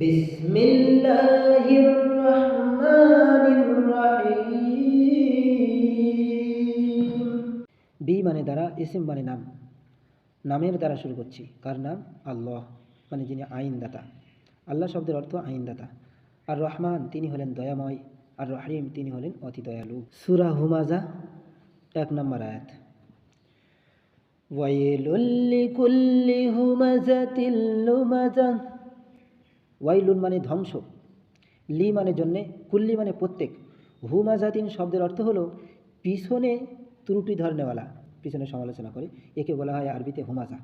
بسم الله الرحمن الرحيم B মানে দ্বারা eSIM মানে নাম নামের দ্বারা শুরু করছি কার নাম আল্লাহ মানে যিনি আইনদাতা আল্লাহ শব্দের অর্থ আইনদাতা আর রহমান তিনি হলেন দয়াময় আর রহিম তিনি হলেন অতি দয়ালু সুরা হুমাজা এক নম্বর আয়াত ওয়াইলুল লিকুল্লি হুমাজাতিল লুমাজা ওয়াইলুন মানে ধ্বংস, লি মানে জন্যে, কুল্লি মানে প্রত্যেক। হুমাজাতিন শব্দের অর্থ হলো পিছনে ত্রুটি ধরনেওয়ালা, পিছনে সমালোচনা করে, একে বলা হয় আরবিতে হুমাজা।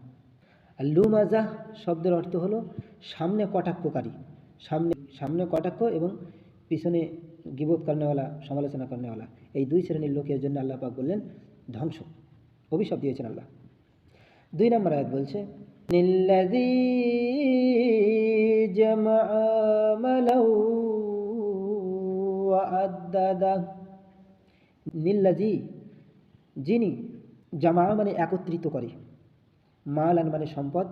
আর লুমাজা শব্দের অর্থ হলো সামনে কটাক্ষকারী, সামনে সামনে কটাক্ষ এবং পিছনে গিবোধ করেনেওয়ালা, সমালোচনা করেনেওয়ালা। এই দুই শ্রেণির লোকের জন্য আল্লাহ পাক বললেন, ধ্বংস। অভিশাপ দিয়েছেন আল্লাহ। দুই নম্বর আয়াত বলছে মালাউ ওয়া আদ্দাদা নিল্লাযী যিনি জামা মানে একত্রিত করে মালান মানে সম্পদ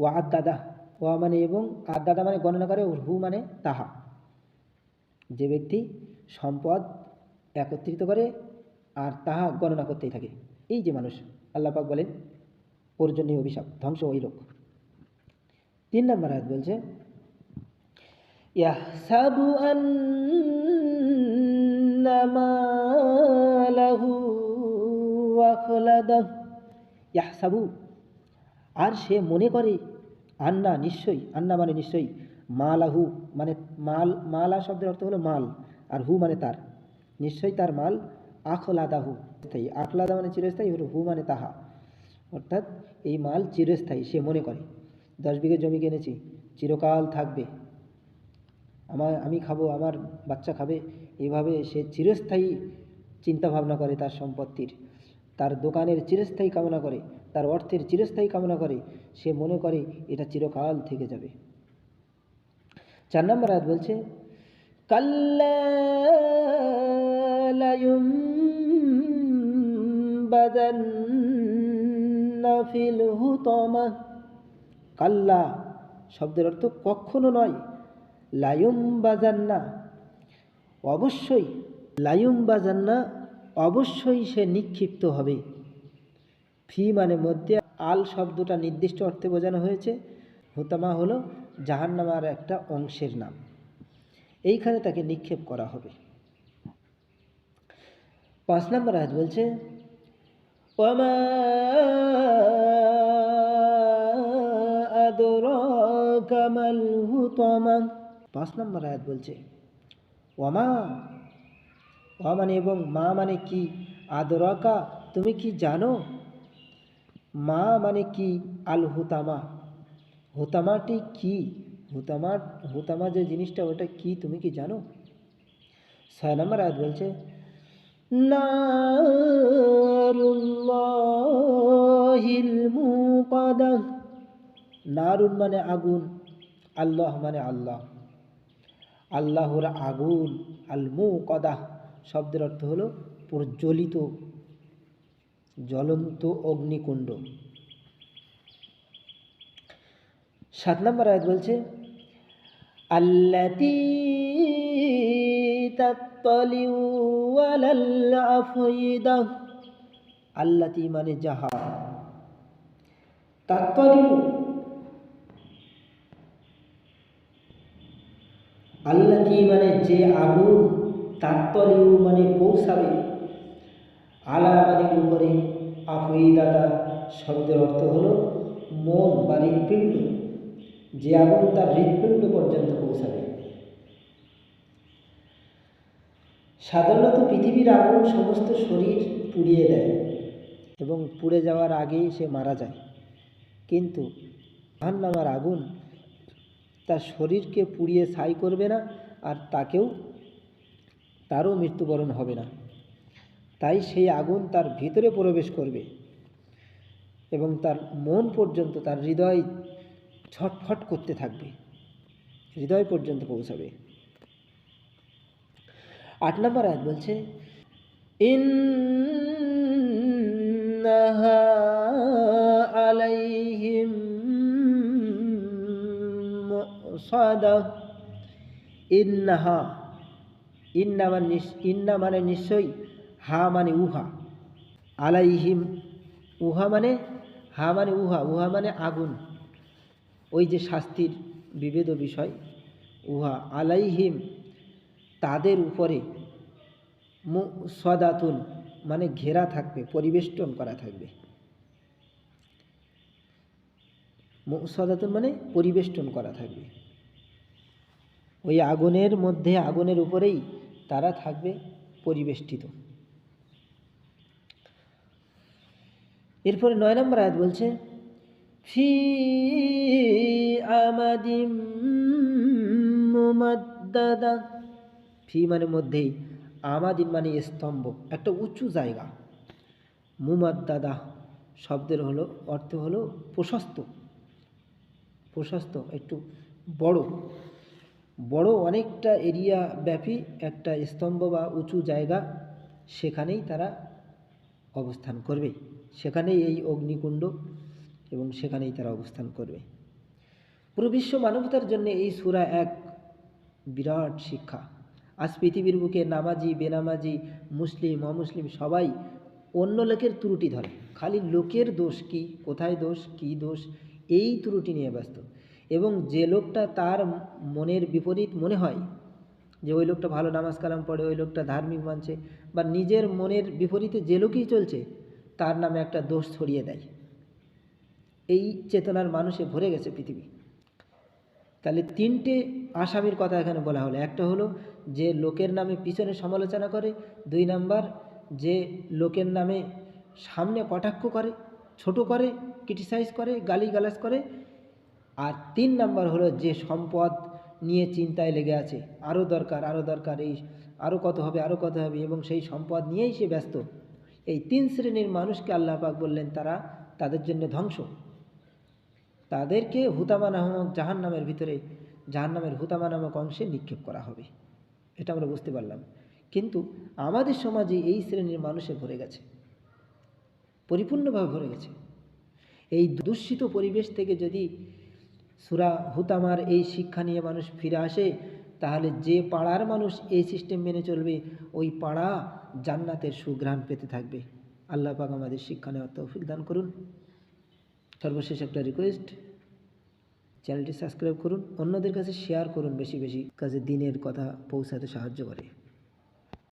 ও আদাদা ওয়া মানে এবং আদাদা মানে গণনা করে ও হু মানে তাহা যে ব্যক্তি সম্পদ একত্রিত করে আর তাহা গণনা করতেই থাকে এই যে মানুষ আল্লাহ পাক বলেন ওর অভিশাপ ধ্বংস ওই লোক তিন নম্বর আয়াত বলছে, ইয়াহসাবু আন্না মালাহু আখলাদাহ ইয়াহসাবু, আর সে মনে করে আন্না নিশ্চয়ই, আন্না মানে নিশ্চয়ই, মালাহু মানে মাল, মালা শব্দের অর্থ হলো মাল, আর হু মানে তার। নিশ্চয়ই তার মাল আখলাদাহু, স্থায়ী। আখলাদা মানে চিরস্থায়ী হলো হু মানে তাহা। অর্থাৎ এই মাল চিরস্থায়ী, সে মনে করে। দশ বিঘে জমি কিনেছি, চিরকাল থাকবে। আমার, আমি খাব, আমার বাচ্চা খাবে। এভাবে সে চিরস্থায়ী চিন্তা ভাবনা করে তার সম্পত্তির। তার দোকানের চিরস্থায়ী কামনা করে, তার অর্থের চিরস্থায়ী কামনা করে, সে মনে করে এটা চিরকাল থেকে যাবে। চার নম্বর আয়াত বলছে, কাল্লা কাল্লা শব্দের অর্থ কখনো নয়। লায়ুম বাজান্না অবশ্যই লায়ুম বাজান্না অবশ্যই সে নিক্ষিপ্ত হবে। ফি মানে মধ্যে আল শব্দটা নির্দিষ্ট অর্থে বোঝানো হয়েছে। হুতামা হলো জাহান্নামার একটা অংশের নাম। এইখানে তাকে নিক্ষেপ করা হবে। পাঁচ নম্বর আয়াত বলছে ওমা কামাল হুতমা পাঁচ নম্বর আয়াত বলছে, ওমা ওয়া মানে এবং মা মানে কি? আদরকা, তুমি কি জানো? মা মানে কি? আল হুতামা হুতামাটি কি? হুতামা হুতামা যে জিনিসটা, ওটা কি? তুমি কি জানো? ছয় নম্বর আয়াত বলছে মুকাদা নারুন মানে আগুন, আল্লাহ মানে আল্লাহ। আল্লাহর আগুন আল মুকাদা শব্দের অর্থ হলো প্রজ্বলিত, জ্বলন্ত অগ্নিকুণ্ড। সাত নম্বর আয়াত বলছে, আল্লাতি আল্লাতি মানে যাহা। তাত্তালিউ আল্লাতি মানে যে আগুন তাত্তলিউ মানে পৌঁছাবে? আলা মানে উপরে আফইদাতা শব্দের অর্থ হলো মন বা হৃৎপিণ্ড। যে আগুন তার হৃৎপিণ্ড পর্যন্ত পৌঁছাবে। সাধারণত পৃথিবীর আগুন সমস্ত শরীর পুড়িয়ে দেয় এবং পুড়ে যাওয়ার আগেই সে মারা যায়। কিন্তু জাহান্নামার আগুন তার শরীরকে পুড়িয়ে ছাই করবে না আর তাকেও তারও মৃত্যুবরণ হবে না। তাই সেই আগুন তার ভিতরে প্রবেশ করবে এবং তার মন পর্যন্ত তার হৃদয় ছটফট করতে থাকবে। হৃদয় পর্যন্ত পৌঁছাবে। আট নম্বর আয়াত বলছে, ইন্নাহা মুসাদা। ইন্নাহা, ইন্না মানে ইন্না মানে নিশ্চয়ই, হা মানে উহা। আলাইহিম, উহা মানে হা মানে উহা উহা মানে আগুন। ওই যে শাস্তির বিভেদ বিষয়, উহা। আলাইহিম, তাদের উপরে সদাতুন মানে ঘেরা থাকবে, পরিবেষ্টন করা থাকবে। সদাতুন মানে পরিবেষ্টন করা থাকবে। ওই আগুনের মধ্যে, আগুনের উপরেই তারা থাকবে পরিবেষ্টিত। এরপরে নয় নম্বর আয়াত বলছে, ফি আমাদিম ফি মানে মধ্যেই আমাদিন মানে স্তম্ভ। একটা উঁচু জায়গা। মুমাদ্দাদা শব্দের হলো, অর্থ হলো প্রশস্ত। প্রশস্ত, একটু বড়। বড় অনেকটা এরিয়া ব্যাপী একটা স্তম্ভ বা উঁচু জায়গা সেখানেই তারা অবস্থান করবে। সেখানেই এই অগ্নিকুণ্ড এবং সেখানেই তারা অবস্থান করবে। পুরো বিশ্ব মানবতার জন্য এই সূরা এক বিরাট শিক্ষা। আজ পৃথিবীর বুকে নামাজি, বেনামাজি, মুসলিম, অমুসলিম সবাই অন্য লোকের ত্রুটি ধরে। খালি লোকের দোষ কি, কোথায় দোষ, কি দোষ, এই ত্রুটি নিয়ে ব্যস্ত। এবং যে লোকটা তার মনের বিপরীত মনে হয়, যে ওই লোকটা ভালো নামাজ কালাম পড়ে, ওই লোকটা ধার্মিক মানছে বা নিজের মনের বিপরীতে যে লোকই চলছে, তার নামে একটা দোষ ছড়িয়ে দেয়। এই চেতনার মানুষে ভরে গেছে পৃথিবী। তাহলে তিনটে আসামির কথা এখানে বলা হলো। একটা হলো যে লোকের নামে পিছনে সমালোচনা করে, দুই নাম্বার যে লোকের নামে সামনে কটাক্ষ করে, ছোট করে ক্রিটিসাইজ করে গালি গালিগালাজ করে আর তিন নাম্বার হলো যে সম্পদ নিয়ে চিন্তায় লেগে আছে আরও দরকার আরও দরকার, এই আরও কত হবে আরও কত হবে এবং সেই সম্পদ নিয়েই সে ব্যস্ত। এই তিন শ্রেণির মানুষকে আল্লাহ পাক বললেন, তারা তাদের জন্য ধ্বংস। তাদেরকে হুতামা নামক জাহান নামের ভিতরে জাহান নামের হুতামা নামক অংশে নিক্ষেপ করা হবে। এটা আমরা বুঝতে পারলাম। কিন্তু আমাদের সমাজে এই শ্রেণির মানুষে ভরে গেছে। পরিপূর্ণভাবে ভরে গেছে। এই দূষিত পরিবেশ থেকে যদি সুরা হুতামার এই শিক্ষা নিয়ে মানুষ ফিরে আসে, তাহলে যে পাড়ার মানুষ এই সিস্টেম মেনে চলবে, ওই পাড়া জান্নাতের সুঘ্রাণ পেতে থাকবে। আল্লাহ পাক আমাদের শিক্ষা নেওয়ার তৌফিক দান করুন। সর্বশেষ একটা রিকোয়েস্ট চ্যানেলটি সাবস্ক্রাইব করুন, অন্যদের কাছে শেয়ার করুন বেশি বেশি, কাজে দিনের কথা পৌঁছাতে সাহায্য করে।